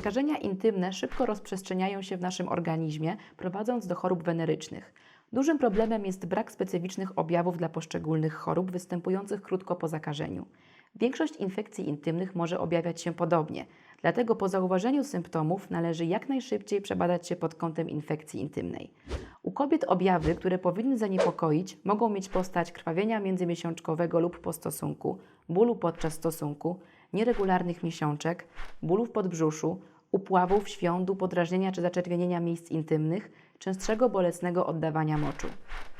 Zakażenia intymne szybko rozprzestrzeniają się w naszym organizmie, prowadząc do chorób wenerycznych. Dużym problemem jest brak specyficznych objawów dla poszczególnych chorób występujących krótko po zakażeniu. Większość infekcji intymnych może objawiać się podobnie, dlatego po zauważeniu symptomów należy jak najszybciej przebadać się pod kątem infekcji intymnej. U kobiet objawy, które powinny zaniepokoić, mogą mieć postać krwawienia międzymiesiączkowego lub po stosunku, bólu podczas stosunku, nieregularnych miesiączek, bólu w podbrzuszu, upławów, świądu, podrażnienia czy zaczerwienienia miejsc intymnych, częstszego bolesnego oddawania moczu.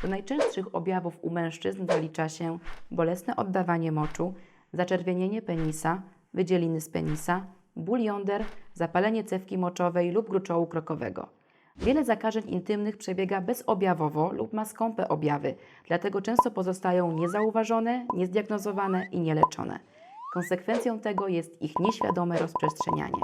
Do najczęstszych objawów u mężczyzn zalicza się bolesne oddawanie moczu, zaczerwienienie penisa, wydzieliny z penisa, ból jąder, zapalenie cewki moczowej lub gruczołu krokowego. Wiele zakażeń intymnych przebiega bezobjawowo lub ma skąpe objawy, dlatego często pozostają niezauważone, niezdiagnozowane i nieleczone. Konsekwencją tego jest ich nieświadome rozprzestrzenianie.